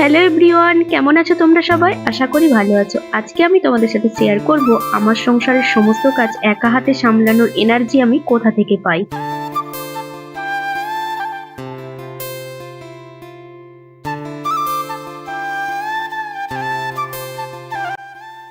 Hello everyone, কেমন আছো তোমরা সবাই? আশা করি ভালো আছো। আজকে আমি তোমাদের সাথে শেয়ার করব আমার সংসারের সমস্ত কাজ একা হাতে সামলানোর এনার্জি আমি কোথা থেকে পাই।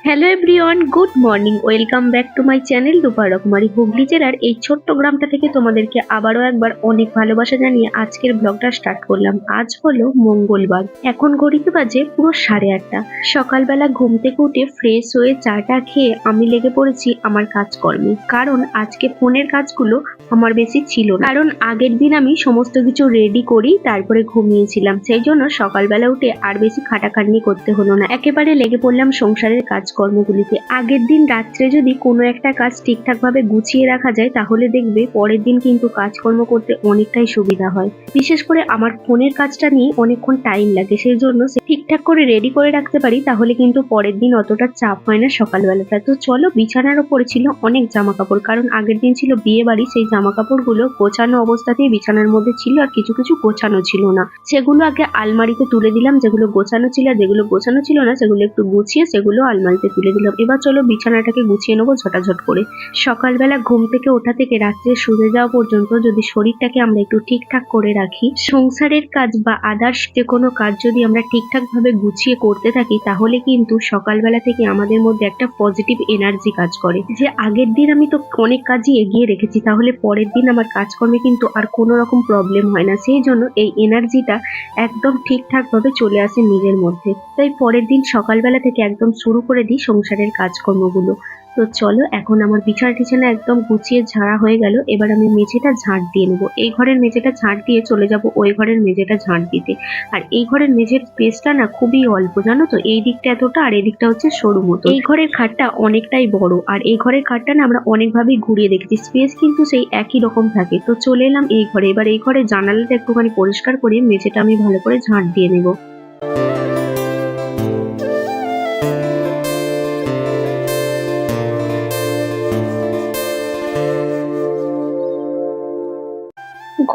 Hello everyone, good morning, welcome back to my channel দুপার রকমারি হুগলি জেলার এই ছোট্ট গ্রামটা থেকে তোমাদেরকে আবারও একবার অনেক ভালোবাসা জানিয়ে আজকের ব্লগটা স্টার্ট করলাম। আজ হলো মঙ্গলবার, এখন ঘড়িতে বাজে পুরো সাড়ে আটটা। সকালবেলা ঘুম থেকে উঠে ফ্রেশ হয়ে চাটা খেয়ে আমি লেগে পড়েছি আমার কাজকর্মে। কারণ আজকে ফোনের কাজগুলো আমার বেশি ছিল না। কারণ আগের দিন আমি সমস্ত কিছু রেডি করি, তারপরে ঘুমিয়েছিলাম। সেই জন্য সকালবেলা উঠে আর বেশি খাটাখাটনি করতে হলো না। একেবারে লেগে পড়লাম সংসারের কাজকর্মগুলিতে আগের দিন রাত্রে যদি কোনো একটা কাজ ঠিকঠাক ভাবে গুছিয়ে রাখা যায়, তাহলে দেখবে পরের দিন কিন্তু কাজকর্ম করতে অনেকটাই সুবিধা হয়। বিশেষ করে আমার ফোনের কাজটা নিয়ে অনেকক্ষণ টাইম লাগে সেই জন্য ঠিকঠাক করে রেডি করে রাখতে পারি, তাহলে কিন্তু পরের দিন অতটা চাপ হয় না সকালবেলাটা তো চলো, বিছানার ওপরে ছিল অনেক জামা কাপড় কারণ আগের দিন ছিল বিয়ে বাড়ি সেই জামা কাপড়গুলো গোছানো অবস্থাতেই বিছানার মধ্যে ছিল আর কিছু কিছু গোছানো ছিল না। সেগুলো আগে আলমারিতে তুলে দিলাম, যেগুলো গোছানো ছিল আর যেগুলো গোছানো ছিল না, সেগুলো একটু গুছিয়ে সেগুলো আলমারিতে তুলে দিলাম। এবার চলো বিছানাটাকে গুছিয়ে নেব ঝটাঝট করে। সকালবেলা ঘুম থেকে ওঠা থেকে রাত্রে শুয়ে যাওয়া পর্যন্ত যদি শরীরটাকে আমরা একটু ঠিকঠাক করে রাখি, সংসারের কাজ বা আদার্স যে কোনো কাজ যদি আমরা ঠিকঠাক ভাবে গুছিয়ে করতে থাকি, তাহলে কিন্তু সকালবেলা থেকে আমাদের মধ্যে একটা পজিটিভ এনার্জি কাজ করে। যে আগের দিন আমি তো অনেক কাজই এগিয়ে রেখেছি, তাহলে পরের দিন আমার কাজকর্মে কিন্তু আর কোনো রকম প্রবলেম হয় না। সেই জন্য এই এনার্জিটা একদম ঠিকঠাক ভাবে চলে আসে নিজের মধ্যে। তাই পরের দিন সকালবেলা থেকে একদম শুরু করে দিই। সংসারের কাজকর্মগুলো। তো চলো, এখন আমার বিছানা টিছানা একদম গুছিয়ে ঝাড়া হয়ে গেল, এবার আমি মেঝেটা ঝাঁট দিয়ে নেব। এই ঘরের মেঝেটা ঝাঁট দিয়ে চলে যাব ওই ঘরের মেঝেটা ঝাঁট দিতে। আর এই ঘরের মেঝের স্পেসটা না খুবই অল্প, জানো তো? এই দিকটা এতটা আর এই দিকটা হচ্ছে সরু মতো। এই ঘরের খাটটা অনেকটাই বড়, আর এই ঘরের খাটটা না আমরা অনেকভাবেই ঘুরিয়ে দেখেছি। স্পেস কিন্তু সেই একই রকম থাকে। তো চলে এলাম এই ঘরে। এবার এই ঘরে জানালাটা একটুখানি পরিষ্কার করে মেঝেটা আমি ভালো করে ঝাঁট দিয়ে নেব।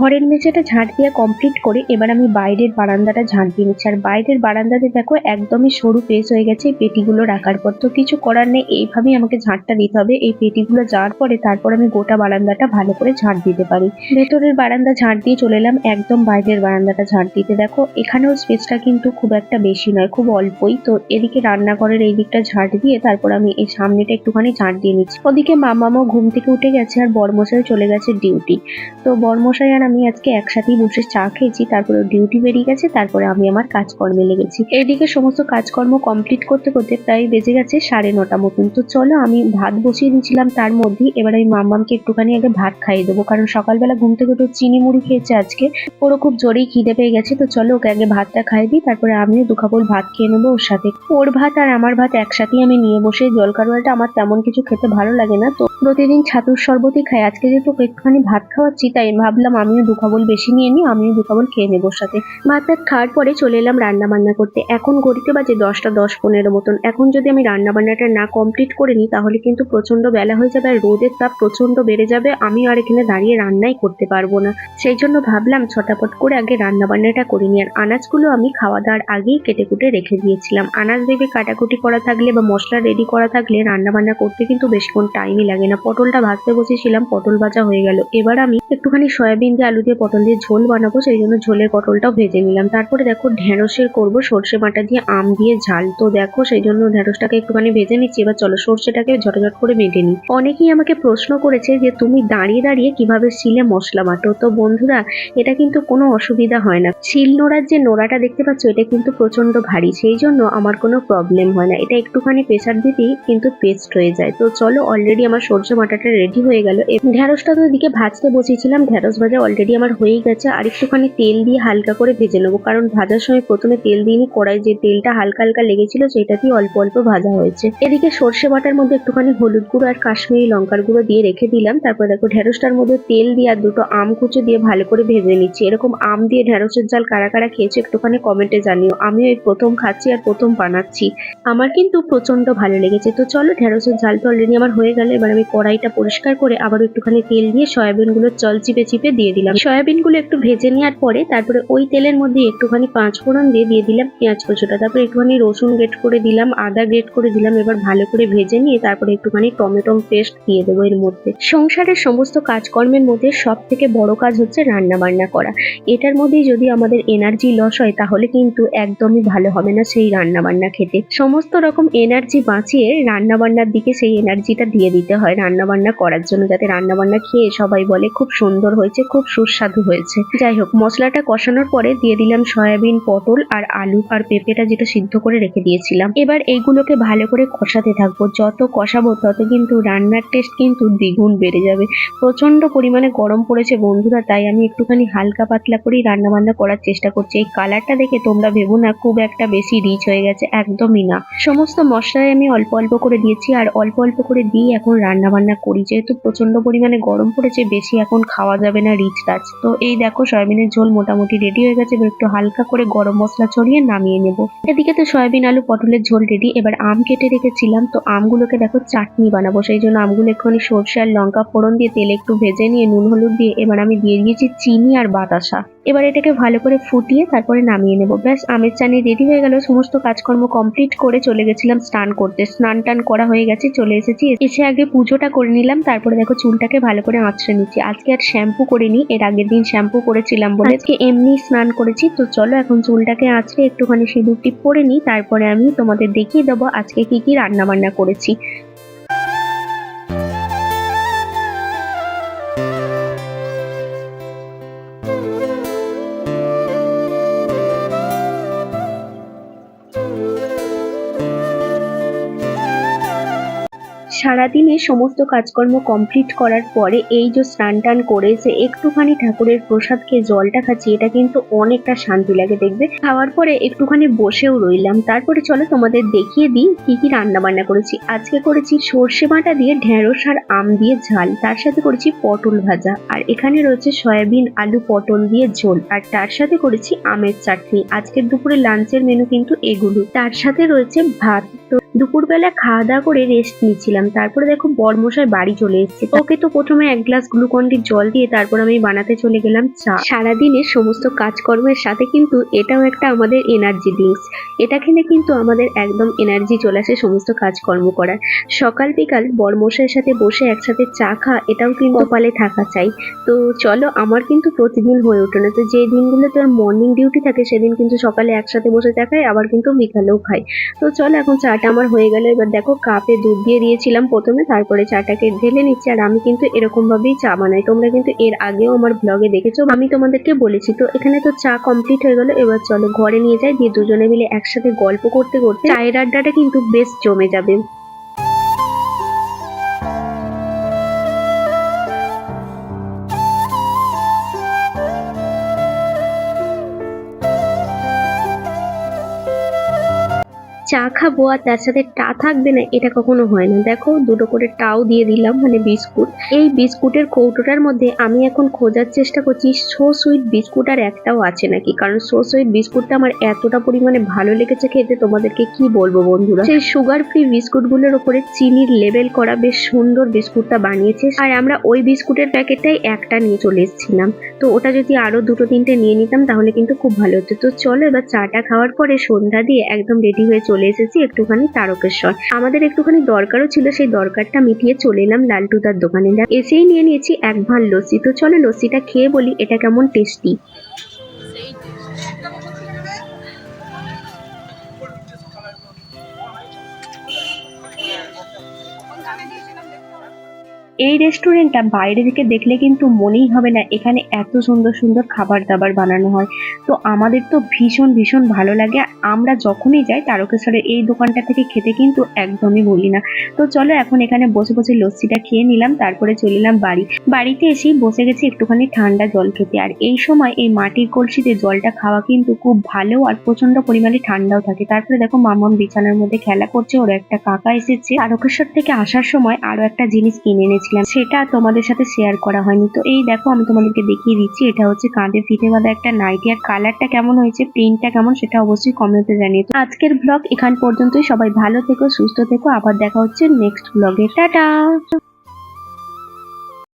ঘরের মেঝেটা ঝাঁট দিয়ে কমপ্লিট করে এবার আমি বাইরের বারান্দাটা ঝাঁট দিয়ে নিচ্ছি। আর বাইরের বারান্দাতে দেখো একদমই সরু পেস হয়ে গেছে, এই পেটিগুলো রাখার পর। তো কিছু করার নেই, এইভাবেই আমাকে ঝাঁটটা দিতে হবে। এই পেটিগুলো যাওয়ার পরে তারপর আমি গোটা বারান্দাটা ভালো করে ঝাঁট দিতে পারি। ভেতরের বারান্দা ঝাঁট দিয়ে চলে এলাম, একদম বাইরের বারান্দাটা ঝাঁট দিতে। দেখো, এখানেও স্পেসটা কিন্তু খুব একটা বেশি নয়, খুব অল্পই। তো এদিকে রান্নাঘরের এই দিকটা ঝাঁট দিয়ে তারপর আমি এই সামনেটা একটুখানি ঝাঁট দিয়ে নিচ্ছি। ওদিকে মামামও ঘুম থেকে উঠে গেছে আর বরমশাই চলে গেছে ডিউটি তো বরমশাই আর আমি আজকে একসাথেই বসে চা খেয়েছি, তারপরে ডিউটি বেরিয়ে গেছে, তারপরে আমি আমার কাজকর্মে লেগেছি। এইদিকে সমস্ত কাজকর্ম কমপ্লিট করতে করতে প্রায় বেজে গেছে সাড়ে নটা মতন। তো চলো আমি ভাত বসিয়ে দিয়েছিলাম তার মধ্যেই, এবার আমি মাম্মামকে একটুখানি আগে ভাত খাইয়ে দেবো, কারণ সকালবেলা ঘুম থেকে উঠে চিনি মুড়ি খেয়েছে আজকে। ওরও খুব জোরেই খিদে পেয়ে গেছে, তো চলো ওকে আগে ভাতটা খাইয়ে দিই, তারপরে আমিও দু কাপড় ভাত খেয়ে নেব ওর সাথে। ওর ভাত আর আমার ভাত একসাথেই আমি নিয়ে বসে জলকারওয়ালটা আমার তেমন কিছু খেতে ভালো লাগে না, তো প্রতিদিন ছাতুর শরবতই খাই। আজকে যেহেতু একটুখানি ভাত খাওয়াচ্ছি, তাই ভাবলাম আমিও দু কাবল বেশি নিয়ে নিই আমিও দু কাবল খেয়ে নেব সাথে। ভাত টাত খাওয়ার পরে চলে এলাম রান্না বান্না করতে। এখন ঘড়িতে বাজে দশটা দশ পনেরো মতন। এখন যদি আমি রান্না বান্নাটা না কমপ্লিট করে নিই তাহলে কিন্তু প্রচণ্ড বেলা হয়ে যাবে আর রোদের তাপ প্রচণ্ড বেড়ে যাবে। আমি আর এখানে দাঁড়িয়ে রান্নাই করতে পারব না। সেই জন্য ভাবলাম ছটাপট করে আগে রান্না বান্নাটা করে নিই আর আনাজগুলো আমি খাওয়া দাওয়ার আগেই কেটে কুটে রেখে দিয়েছিলাম। আনাজ দেখবে কাটাকুটি করা থাকলে বা মশলা রেডি করা থাকলে রান্না বান্না করতে কিন্তু বেশিক্ষণ টাইমই লাগে না। পটলটা ভাজতে বসেছিলাম, পটল ভাজা হয়ে গেল। এবার আমি একটুখানি সয়াবিন দিয়ে আলু দিয়ে পটল দিয়ে ঝোল বানাবো, সেই জন্য ঝোলের পটলটাও ভেজে নিলাম। তারপরে দেখো ঢেঁড়সের করব, সর্ষে বাটা দিয়ে আম দিয়ে ঝাল। তো দেখো সেই জন্য ঢেঁড়সটাকে একটুখানি ভেজে নিচ্ছি, এবার চলো সর্ষেটাকে ঝটঝট করে মেটে নিই। অনেকেই আমাকে প্রশ্ন করেছে যে, তুমি দাঁড়িয়ে দাঁড়িয়ে কীভাবে শিলে মশলা বাটো? তো বন্ধুরা, এটা কিন্তু কোনো অসুবিধা হয় না। শিল নোড়ার যে নোড়াটা দেখতে পাচ্ছ, এটা কিন্তু প্রচণ্ড ভারী, সেই জন্য আমার কোনো প্রবলেম হয় না। এটা একটুখানি প্রেসার দিতেই কিন্তু পেস্ট হয়ে যায়। তো চলো অলরেডি আমার সর্ষে বাটাটা রেডি হয়ে গেল। ঢেঁড়সটা তো এদিকে ভাজতে বসিয়েছিলাম ঢেঁড়স ভাজা অলরেডি আমার হয়েই গেছে, আর একটুখানি তেল দিয়ে হালকা করে ভেজে নেব। কারণ ভাজার সময় প্রথমে তেল দিইনি কড়াই যে তেলটা হালকা হালকা লেগেছিল সেটাতেই অল্প অল্প ভাজা হয়েছে। এদিকে সর্ষে বাটার মধ্যে একটুখানি হলুদ গুঁড়ো আর কাশ্মীরি লঙ্কার গুঁড়ো দিয়ে রেখে দিলাম। তারপর দেখো ঢেঁড়সটার মধ্যে তেল দিয়ে আর দুটো আম কুচো দিয়ে ভালো করে ভেজে নিচ্ছি। এরকম আম দিয়ে ঢেঁড়সের জাল কারা কারা খেয়েছে একটুখানি কমেন্টে জানিও। আমিও এই প্রথম খাচ্ছি আর প্রথম বানাচ্ছি। আমার কিন্তু প্রচণ্ড ভালো লেগেছে। তো চলো ঢেঁড়সের জাল তো অলরেডি আমার হয়ে গেল। এবার আমি কড়াইটা পরিষ্কার করে আবার একটুখানি তেল দিয়ে সয়াবিনগুলো চ জল চিপে চিপে দিয়ে দিলাম। সয়াবিনগুলো একটু ভেজে নেওয়ার পরে তারপরে ওই তেলের মধ্যে একটুখানি পাঁচ ফোড়ন দিয়ে দিয়ে দিলাম পেঁয়াজ কুচোটা। তারপরে একটুখানি রসুন গ্রেট করে দিলাম, আদা গ্রেট করে দিলাম, এবার ভালো করে ভেজে নিয়ে তারপরে একটুখানি টমেটো পেস্ট দিয়ে দেবো এর মধ্যে। সংসারের সমস্ত কাজকর্মের মধ্যে সব থেকে বড় কাজ হচ্ছে রান্না বান্না করা। এটার মধ্যেই যদি আমাদের এনার্জি লস হয় তাহলে কিন্তু একদমই ভালো হবে না সেই রান্না বান্না খেতে। সমস্ত রকম এনার্জি বাঁচিয়ে রান্না বান্নার দিকে সেই এনার্জিটা দিয়ে দিতে হয় রান্না বান্না করার জন্য, যাতে রান্না বান্না খেয়ে সবাই বলে খুব সুন্দর হয়েছে, খুব সুস্বাদু হয়েছে। যাই হোক, মশলাটা কষানোর পরে দিয়ে দিলাম সয়াবিন, পটল আর আলু আর পেঁপেটা যেটা সিদ্ধ করে রেখে দিয়েছিলাম। এবার এইগুলোকে ভালো করে কষাতে থাকব। যত কষাবো তত কিন্তু রান্নার টেস্ট কিন্তু দ্বিগুণ বেড়ে যাবে। প্রচণ্ড পরিমাণে গরম পড়েছে বন্ধুরা, তাই আমি একটুখানি হালকা পাতলা করেই রান্না বান্না করার চেষ্টা করছি। এই কালারটা দেখে তোমরা ভেবো না, খুব একটা বেশি রিচ হয়ে গেছে, একদমই না। সমস্ত মশলাই আমি অল্প অল্প করে দিয়েছি আর অল্প অল্প করে দিয়ে এখন রান্না বান্না করি। যেহেতু প্রচণ্ড পরিমাণে গরম পড়েছে, বেশি এখন খাওয়া যাবে না রিচ টাচ তো এই দেখো, সয়াবিনের ঝোল মোটামুটি রেডি হয়ে গেছে। এবার একটু হালকা করে গরম মশলা ছড়িয়ে নামিয়ে নেব। এদিকে তো সয়াবিন আলু পটলের ঝোল রেডি এবার আম কেটে রেখেছিলাম। তো আমগুলোকে দেখো চাটনি বানাবো। সেই জন্য আমগুলো একটুখানি সর্ষে আর লঙ্কা ফোড়ন দিয়ে তেলে একটু ভেজে নিয়ে নুন হলুদ দিয়ে এবার আমি দিয়ে দিয়েছি চিনি আর বাতাসা এবার এটাকে ভালো করে ফুটিয়ে তারপরে নামিয়ে নেব। ব্যাস, আমের চানি রেডি হয়ে গেল, সমস্ত কাজকর্ম কমপ্লিট করে চলে গেছিলাম স্নান করতে। স্নান টান করা হয়ে গেছে, চলে এসেছি। এসে আগে পুজোটা করে নিলাম, তারপরে দেখো চুলটাকে ভালো করে আঁচড়ে নিচ্ছি। আজকে আর শ্যাম্পু করিনি, এর আগের দিন শ্যাম্পু করেছিলাম বলে। আজকে এমনি স্নান করেছি, তো চলো এখন চুলটাকে আঁচড়ে একটুখানি সিঁদুরটি পরে নিই, তারপরে আমি তোমাদের দেখিয়ে দেবো আজকে কি কি রান্না বান্না করেছি। সারাদিনে সমস্ত কাজকর্ম কমপ্লিট করার পরে এই যে স্নান টান করে যে একটুখানি ঠাকুরের প্রসাদ খেয়ে জলটা খাচ্ছি, এটা কিন্তু অনেকটা শান্তি লাগে দেখবে। খাওয়ার পরে একটুখানি বসেও রইলাম। তারপরে চলো তোমাদের দেখিয়ে দিই কি কি রান্না বান্না করেছি। আজকে করেছি সর্ষে বাটা দিয়ে ঢেঁড়স আর আম দিয়ে ঝাল। তার সাথে করেছি পটল ভাজা। আর এখানে রয়েছে সয়াবিন, আলু, পটল দিয়ে ঝোল। আর তার সাথে করেছি আমের চাটনি। আজকের দুপুরে লাঞ্চের মেনু কিন্তু এগুলো। তার সাথে রয়েছে ভাত। তো দুপুরবেলা খাওয়া দাওয়া করে রেস্ট নিচ্ছিলাম। তারপরে দেখো বরমশাই বাড়ি চলে এসেছে। ওকে তো প্রথমে এক গ্লাস গ্লুকন্ডির জল দিয়ে তারপর আমি বানাতে চলে গেলাম চা। সারাদিনের সমস্ত কাজকর্মের সাথে কিন্তু এটাও একটা আমাদের এনার্জি ড্রিঙ্কস এটা খেলে কিন্তু আমাদের একদম এনার্জি চলে আসে সমস্ত কাজকর্ম করার। সকাল বিকাল বরমশাইয়ের সাথে বসে একসাথে চা খা এটাও কিন্তু কপালে থাকা চাই। তো চলো, আমার কিন্তু প্রতিদিন হয়ে ওঠে না। তো যে দিনগুলো তোর মর্নিং ডিউটি থাকে, সেদিন কিন্তু সকালে একসাথে বসে চা খাই আবার কিন্তু বিকালেও খাই তো চলো, এখন চাটা আমার হয়ে গেল। এবার দেখো কাপে দুধ দিয়ে দিয়েছিলাম প্রথমে, তারপরে চাটাকে ঢেলে নিচ্ছি। আর আমি কিন্তু এরকমভাবেই চা বানাই। তোমরা কিন্তু এর আগেও আমার ব্লগে দেখেছ। আমি তোমাদেরকে বলেছি, তো এখানে তো চা কমপ্লিট হয়ে গেল। এবার চলো ঘরে নিয়ে যাই। দিয়ে দুজনে মিলে একসাথে গল্প করতে করতে চায়ের আড্ডাটা কিন্তু বেশ জমে যাবে। খাব আর তার সাথে টা থাকবে না, এটা কখনো হয় না। দেখো, দুটো করে টাও দিয়ে দিলাম মানে বিস্কুট। এই বিস্কুটের কৌটোটার মধ্যে আমি এখন খোঁজার চেষ্টা করছি, সো সুইট বিস্কুট আর একটাও আছে নাকি? কারণ সো সুইট বিস্কুটটা আমার এতটা পরিমাণে ভালো লেগেছে খেতে, তোমাদেরকে কি বলব বন্ধুরা? সেই সুগার ফ্রি বিস্কুটগুলোর উপরে চিনির লেবেল করা বেশ সুন্দর বিস্কুটটা বানিয়েছে, আর আমরা ওই বিস্কুটের প্যাকেটটাই একটা নিয়ে চলে এসেছিলাম। তো ওটা যদি আরও দুটো তিনটে নিয়ে নিতাম, তাহলে কিন্তু খুব ভালো হতো। তো চলো এবার চাটা খাওয়ার পরে সন্ধ্যা দিয়ে একদম রেডি হয়ে চলে এসেছি। একটুখানি তারকেশ্বর। আমাদের একটুখানি দরকারও ছিল, সেই দরকারটা মিটিয়ে চলে এলাম লালটুদার দোকানে। এসেই নিয়ে নিয়েছি এক ভাঁড় লস্যি। তো চলো লস্যিটা খেয়ে বলি, এটা কেমন টেস্টি? এই রেস্টুরেন্টটা বাইরে থেকে দেখলে কিন্তু মনেই হবে না, এখানে এত সুন্দর সুন্দর খাবার দাবার বানানো হয়। তো আমাদের তো ভীষণ ভীষণ ভালো লাগে। আমরা যখনই যাই তারকেশ্বরের এই দোকানটা থেকে খেতে কিন্তু একদমই বলি না। তো চলো এখন এখানে বসে বসে লস্যিটা খেয়ে নিলাম, তারপরে চলে এলাম বাড়ি। বাড়িতে এসেই বসে গেছি একটুখানি ঠান্ডা জল খেতে। আর এই সময় এই মাটির কলসিতে জলটা খাওয়া কিন্তু খুব ভালো আর প্রচণ্ড পরিমাণে ঠান্ডাও থাকে। তারপরে দেখো মামাম বিছানার মধ্যে খেলা করছে, ওর একটা কাকা এসেছে। তারকেশ্বর থেকে আসার সময় আরও একটা জিনিস কিনে এনেছিলাম সেটা তোমাদের সাথে শেয়ার করা হয়নি। তো এই দেখো, আমি তোমাদেরকে দেখিয়ে দিচ্ছি, এটা হচ্ছে কাঁধে ফিতে বাঁধা একটা নাইটি আর কালারটা কেমন হয়েছে প্রিন্টটা কেমন, সেটা অবশ্যই কমেন্টে জানিয়ে তো আজকের ব্লগ এখান পর্যন্তই, সবাই ভালো থেকো, সুস্থ থেকো, আবার দেখা হচ্ছে নেক্সট ব্লগে টাটা!